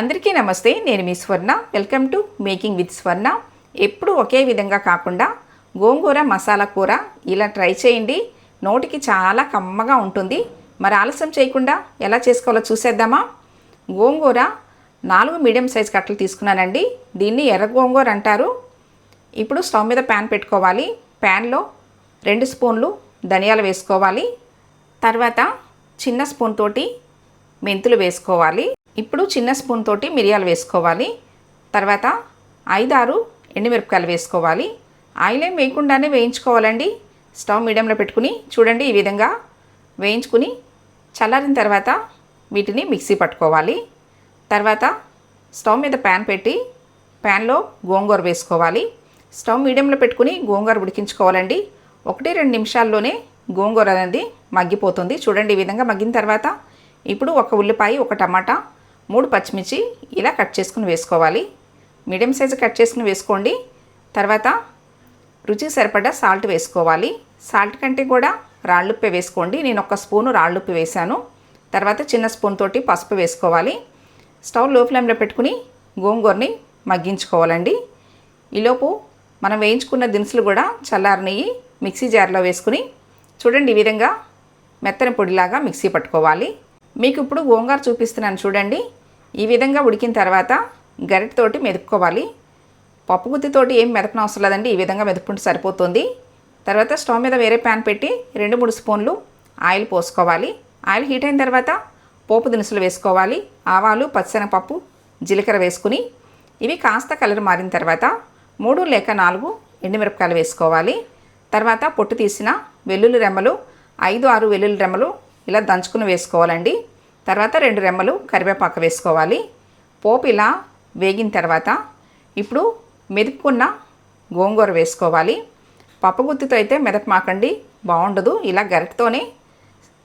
అందరికీ నమస్తే నేను మీ Swarna. Welcome to making with Swarna ఎప్పుడు ఒకే విధంగా కాకుండా గోంగూర మసాలా కూర ఇలా ట్రై చేయండి. నోటికి చాలా కమ్మగా ఉంటుంది. మరి ఆలస్యం చేయకుండా ఎలా చేసుకోవాలో చూసేద్దామా? గోంగూర నాలుగు మీడియం సైజ్ కట్టలు తీసుకున్నానండి. దీన్ని ఎర్ర గోంగూర అంటారు. ఇప్పుడు స్టవ్ మీద ప్యాన్ పెట్టుకోవాలి. ప్యాన్లో రెండు స్పూన్లు ధనియాలు వేసుకోవాలి. తర్వాత చిన్న స్పూన్ తోటి మెంతులు వేసుకోవాలి. ఇప్పుడు చిన్న స్పూన్ తోటి మిరియాలు వేసుకోవాలి. తర్వాత ఐదారు ఎండుమిరపకాయలు వేసుకోవాలి. ఆయిల్ ఏం వేయకుండానే వేయించుకోవాలండి. స్టవ్ మీడియంలో పెట్టుకుని చూడండి ఈ విధంగా వేయించుకుని చల్లారిన తర్వాత వీటిని మిక్సీ పట్టుకోవాలి. తర్వాత స్టవ్ మీద ప్యాన్ పెట్టి ప్యాన్లో గోంగూర వేసుకోవాలి. స్టవ్ మీడియంలో పెట్టుకుని గోంగూర ఉడికించుకోవాలండి. ఒకటి రెండు నిమిషాల్లోనే గోంగూర అనేది మగ్గిపోతుంది. చూడండి ఈ విధంగా మగ్గిన తర్వాత ఇప్పుడు ఒక ఉల్లిపాయ ఒక టమాటా మూడు పచ్చిమిర్చి ఇలా కట్ చేసుకుని వేసుకోవాలి. మీడియం సైజు కట్ చేసుకుని వేసుకోండి. తర్వాత రుచికి సరిపడా సాల్ట్ వేసుకోవాలి. సాల్ట్ కంటే కూడా రాళ్ళుప్పే వేసుకోండి. నేను ఒక స్పూను రాళ్ళుప్పి వేశాను. తర్వాత చిన్న స్పూన్ తోటి పసుపు వేసుకోవాలి. స్టవ్లో ఫ్లేమ్లో పెట్టుకుని గోంగూరని మగ్గించుకోవాలండి. ఈలోపు మనం వేయించుకున్న దినుసులు కూడా చల్లారనియి మిక్సీ జార్లో వేసుకుని చూడండి ఈ విధంగా మెత్తని పొడిలాగా మిక్సీ పట్టుకోవాలి. మీకు ఇప్పుడు గోంగూర చూపిస్తున్నాను చూడండి. ఈ విధంగా ఉడికిన తర్వాత గరిటతోటి మెదుపుకోవాలి. పప్పు గుత్తితోటి ఏం మెదపన అవసరం లేదండి ఈ విధంగా మెదుపుకుంటే సరిపోతుంది. తర్వాత స్టవ్ మీద వేరే ప్యాన్ పెట్టి రెండు మూడు స్పూన్లు ఆయిల్ పోసుకోవాలి. ఆయిల్ హీట్ అయిన తర్వాత పోపు దినుసులు వేసుకోవాలి. ఆవాలు పచ్చనపప్పు జీలకర్ర వేసుకుని ఇవి కాస్త కలర్ మారిన తర్వాత మూడు లేక నాలుగు ఎండుమిరపకాయలు వేసుకోవాలి. తర్వాత పొట్టు తీసిన వెల్లుల్లి రెమ్మలు ఐదు ఆరు వెల్లుల్లి రెమ్మలు ఇలా దంచుకుని వేసుకోవాలండి. తర్వాత రెండు రెమ్మలు కరివేపాకు వేసుకోవాలి. పోపు ఇలా వేగిన తర్వాత ఇప్పుడు మెదుపుకున్న గోంగూర వేసుకోవాలి. పప్పుగుత్తితో అయితే మెదపమాకండి బాగుండదు. ఇలా గరిటతోనే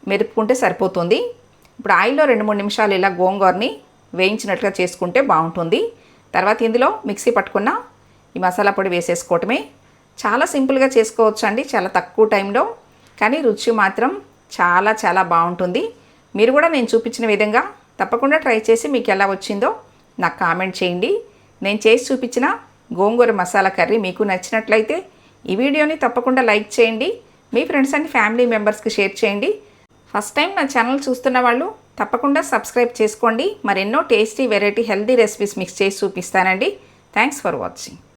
మెరుపుకుంటే సరిపోతుంది. ఇప్పుడు ఆయిల్లో రెండు మూడు నిమిషాలు ఇలా గోంగూరని వేయించినట్లుగా చేసుకుంటే బాగుంటుంది. తర్వాత ఇందులో మిక్సీ పట్టుకున్న ఈ మసాలా పొడి వేసేసుకోవటమే. చాలా సింపుల్గా చేసుకోవచ్చు అండి చాలా తక్కువ టైంలో. కానీ రుచి మాత్రం చాలా చాలా బాగుంటుంది. మీరు కూడా నేను చూపించిన విధంగా తప్పకుండా ట్రై చేసి మీకు ఎలా వచ్చిందో నాకు కామెంట్ చేయండి. నేను చేసి చూపించిన గోంగూర మసాలా కర్రీ మీకు నచ్చినట్లయితే ఈ వీడియోని తప్పకుండా లైక్ చేయండి. మీ ఫ్రెండ్స్ అండ్ ఫ్యామిలీ మెంబర్స్కి షేర్ చేయండి. ఫస్ట్ టైం నా ఛానల్ చూస్తున్న వాళ్ళు తప్పకుండా సబ్స్క్రైబ్ చేసుకోండి. మరెన్నో tasty variety healthy recipes mix చేసి చూపిస్తానండి. Thanks for watching.